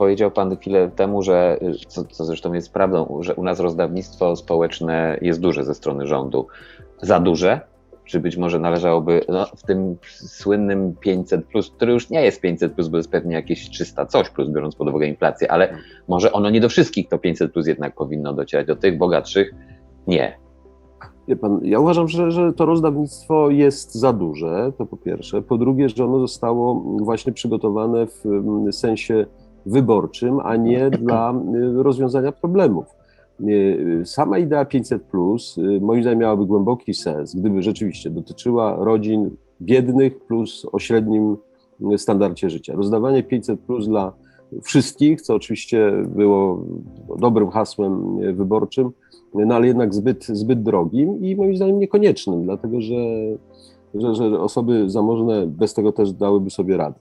powiedział Pan chwilę temu, że, co, co zresztą jest prawdą, że u nas rozdawnictwo społeczne jest duże ze strony rządu. Za duże? Czy być może należałoby no, w tym słynnym 500, plus, który już nie jest 500, plus, bo jest pewnie jakieś 300 coś, plus biorąc pod uwagę inflację, ale może ono nie do wszystkich to 500 plus jednak powinno docierać, do tych bogatszych nie. Wie pan, ja uważam, że, że to rozdawnictwo jest za duże, to po pierwsze. Po drugie, że ono zostało właśnie przygotowane w sensie wyborczym, a nie dla y, rozwiązania problemów. Y, Sama idea 500, y, moim zdaniem, miałaby głęboki sens, gdyby rzeczywiście dotyczyła rodzin biednych plus o średnim standardzie życia. Rozdawanie 500 dla wszystkich, co oczywiście było dobrym hasłem wyborczym, no ale jednak zbyt, zbyt drogim i moim zdaniem niekoniecznym, dlatego że, że, że osoby zamożne bez tego też dałyby sobie radę.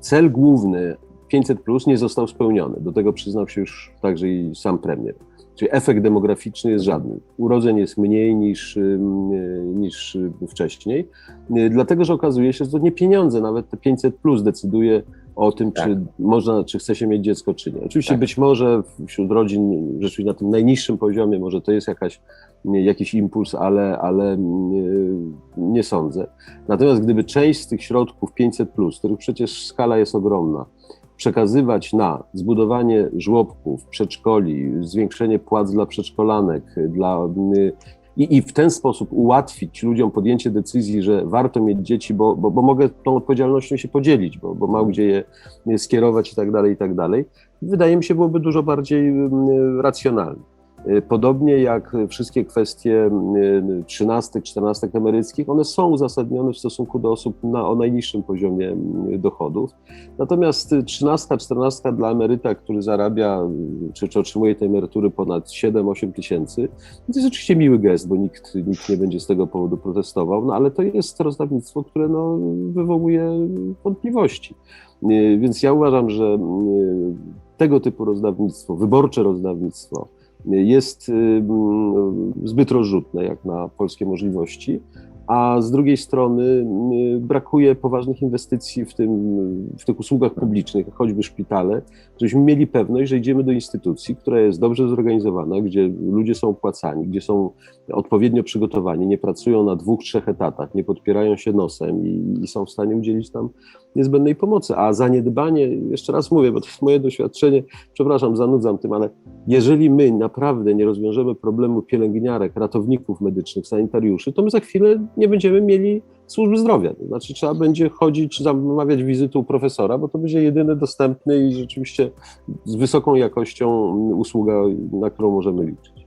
Cel główny 500 plus nie został spełniony. Do tego przyznał się już także i sam premier. Czyli efekt demograficzny jest żadny. Urodzeń jest mniej niż, niż wcześniej, dlatego że okazuje się, że to nie pieniądze, nawet te 500 plus decyduje o tym, Tak. czy można, czy chce się mieć dziecko, czy nie. Oczywiście Tak. być może wśród rodzin, rzeczywiście na tym najniższym poziomie, może to jest jakaś, jakiś impuls, ale, ale nie, nie sądzę. Natomiast gdyby część z tych środków 500, których przecież skala jest ogromna, przekazywać na zbudowanie żłobków, przedszkoli, zwiększenie płac dla przedszkolanek, dla, i, i w ten sposób ułatwić ludziom podjęcie decyzji, że warto mieć dzieci, bo, bo, bo mogę tą odpowiedzialnością się podzielić, bo, bo mam gdzie je, je skierować i tak dalej, i tak dalej, wydaje mi się byłoby dużo bardziej mm, racjonalne. Y, Podobnie jak wszystkie kwestie y, trzynastek, czternastek emeryckich, one są uzasadnione w stosunku do osób na, o najniższym poziomie dochodów. Natomiast trzynastka, czternastka dla emeryta, który zarabia czy, czy otrzymuje tej emerytury ponad 7-8 tysięcy, to jest oczywiście miły gest, bo nikt, nikt nie będzie z tego powodu protestował, no ale to jest rozdawnictwo, które no, wywołuje wątpliwości. Y, Więc ja uważam, że tego typu rozdawnictwo, wyborcze rozdawnictwo, jest y, mm, zbyt rozrzutne jak na polskie możliwości, a z drugiej strony y, brakuje poważnych inwestycji w, tym, w tych usługach publicznych, choćby szpitale, żebyśmy mieli pewność, że idziemy do instytucji, która jest dobrze zorganizowana, gdzie ludzie są opłacani, gdzie są odpowiednio przygotowani, nie pracują na dwóch, trzech etatach, nie podpierają się nosem i, i są w stanie udzielić tam niezbędnej pomocy. A zaniedbanie, jeszcze raz mówię, bo to jest moje doświadczenie, przepraszam, zanudzam tym, ale jeżeli my naprawdę nie rozwiążemy problemu pielęgniarek, ratowników medycznych, sanitariuszy, to my za chwilę nie będziemy mieli służby zdrowia. To znaczy trzeba będzie chodzić zamawiać wizytę u profesora, bo to będzie jedyny dostępny i rzeczywiście z wysoką jakością usługa, na którą możemy liczyć.